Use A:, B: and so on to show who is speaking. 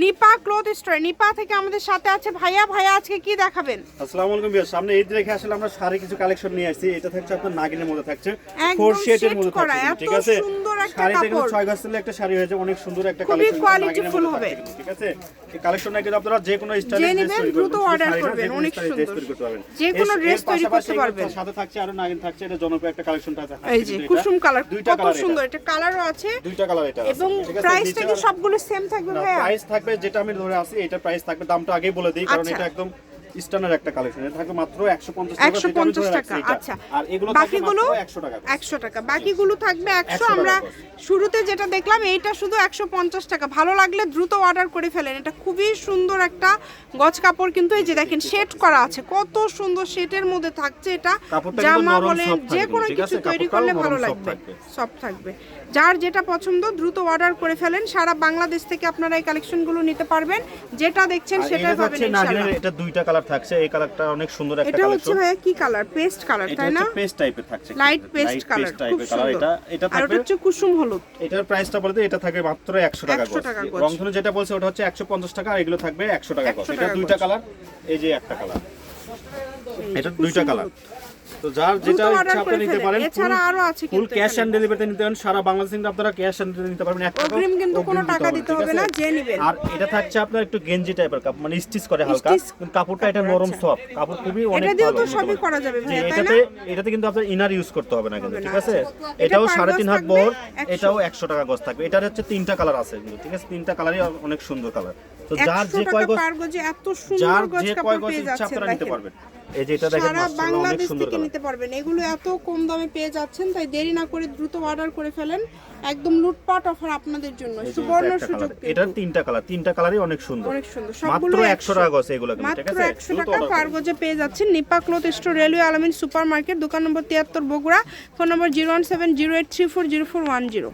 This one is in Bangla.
A: Nipa cloth store. নিপা থেকে আমাদের সাথে আছে। ভাইয়া ভাইয়া আজকে কি দেখাবেন?
B: আসসালামু আলাইকুম বিয়ার সামনে ঈদ রেখে আসলে আমরা শাড়ি কিছু কালেকশন নিয়ে আসছি। এটা থাকছে আপনার নাগিনের মধ্যে থাকছে। ফোর শেডের মধ্যে থাকছে। ঠিক আছে?
A: সুন্দর একটা
B: শাড়িটা কিন্তু
A: কাপড়।
B: ছয় গাছ থেকে একটা শাড়ি হয়েছে। অনেক সুন্দর একটা
A: খুবই
B: কালেকশন
A: qualityful হবে।
B: ঠিক আছে? এই কালেকশনটা কিন্তু আপনারা যে কোনো স্টাইলে
A: order করবেন, অনেক সুন্দর। যে কোনো dress তৈরি করতে পারবেন।
B: সাথে থাকছে আরও নাগিন থাকছে। এটা জনপ্রিয় একটা কালেকশন আছে।
A: এই যে কুসুম কালার কত সুন্দর। এটা কালারও আছে।
B: দুইটা কালার এটা
A: এবং? প্রাইসটা কি সবগুলো সেম থাকবে
B: না,
A: ভাইয়া?
B: প্রাইস থাকবে যেটা আমি ধরে আছি এটা প্রাইস থাকবে দামটা আগেই বলে দিই কারণ
A: আচ্ছা।
B: এটা একদম স্ট্যান্ডার্ড একটা কালেকশন এটা থাকবে মাত্র 150 টাকা
A: আচ্ছা।
B: আর এগুলো থাকবে
A: বাকিগুলো
B: মাত্র 100 টাকা করে।
A: একশো টাকা। বাকিগুলো থাকবে
B: 100
A: আমরা শুরুতে যেটা দেখলাম এইটা শুধু একশো পঞ্চাশ টাকা। ভালো লাগলে দ্রুত অর্ডার করে ফেলেন। এটা খুবই সুন্দর একটা গজ কাপড় কিন্তু এই যে দেখেন শেড করা আছে। কত সুন্দর শেডের মধ্যে থাকছে এটা। জামা বলেন যে কোনো কিছু তৈরি করলে ভালো লাগবে। সব থাকবে। যার যেটা পছন্দ দ্রুত অর্ডার করে ফেলেন। সারা বাংলাদেশ থেকে আপনারা এই কালেকশনগুলো নিতে পারবেন। যেটা দেখছেন সেটাই পাবেন ইনশাআল্লাহ।
B: এটা দুইটা কালার থাকছে এই কালারটা অনেক সুন্দর একটা কালার
A: এটা হচ্ছে ভাই কি কালার পেস্ট কালার তাই না?
B: এটা পেস্ট টাইপের থাকছে
A: লাইট পেস্ট কালার খুব
B: টাইপের কালার
A: সুন্দর।
B: এটা এটা
A: আর
B: এটা
A: হচ্ছে কুসুম হলুদ।
B: এটার প্রাইসটা বলতে এটা থাকে মাত্র 100 টাকা
A: 100 টাকা
B: গজ
A: গজ।
B: রংধনু যেটা বলছে ওটা হচ্ছে 150 টাকা আর এগুলো থাকবে 100 টাকা গজ
A: 100
B: এটা দুইটা কালার এই যে একটা কালার এটা দুইটা কালার। তো যার যেটা ইচ্ছা আপনি নিতে পারেন
A: এছাড়া আরও আছে
B: ফুল ক্যাশ অন ডেলিভারিতে নিতে পারেন। সারা বাংলাদেশ কিন্তু আপনারা ক্যাশ অন ডেলিভারি নিতে পারবেন।
A: অগ্রিম কিন্তু কোনো টাকা দিতে হবে না, যে নিবেন।
B: আর এটা থাকছে আপনার একটু গেঞ্জি টাইপের কাপ মানে স্টিচ করে হালকা। কিন্তু কাপড়টা এটা নরম
A: আচ্ছা।
B: সফট কাপড় খুবই অনেক
A: এটা দিয়েও তো সবই করা যাবে তাই
B: এটাতে
A: না?
B: এটাতে কিন্তু আপনার ইনার ইউজ করতে হবে না কিন্তু ঠিক আছে?
A: আচ্ছা।
B: এটাও
A: এটা
B: সাড়ে
A: পার
B: তিন
A: গজ
B: হাত
A: থাকবে
B: বহর
A: 100
B: এটাও একশো টাকা গজ থাকবে। এটার হচ্ছে তিনটা কালার আছে কিন্তু ঠিক আছে? তিনটা কালারই অনেক সুন্দর কালার তো যার যে কয় গজ যার যে কয় গজ ইচ্ছা আপনারা নিতে পারবেন। এই যে এটা দেখেন
A: সারা বাংলাদেশ থেকে নিতে পারবেন। এগুলো এত কম দামে পেয়ে যাচ্ছেন তাই দেরি না করে দ্রুত অর্ডার করে ফেলেন। একদম লুটপাট অফার আপনাদের জন্য। সুবর্ণ সুযোগ
B: এটা তিনটা কালার তিনটা কালারই অনেক সুন্দর।
A: অনেক সুন্দর।
B: মাত্র 100 টাকা গছে এগুলো ঠিক আছে? 100
A: টাকা কার্গোজে পেয়ে যাচ্ছেন Nipa cloth store railway Alamin supermarket দোকান নম্বর 73 বগুড়া। ফোন নম্বর 01708340410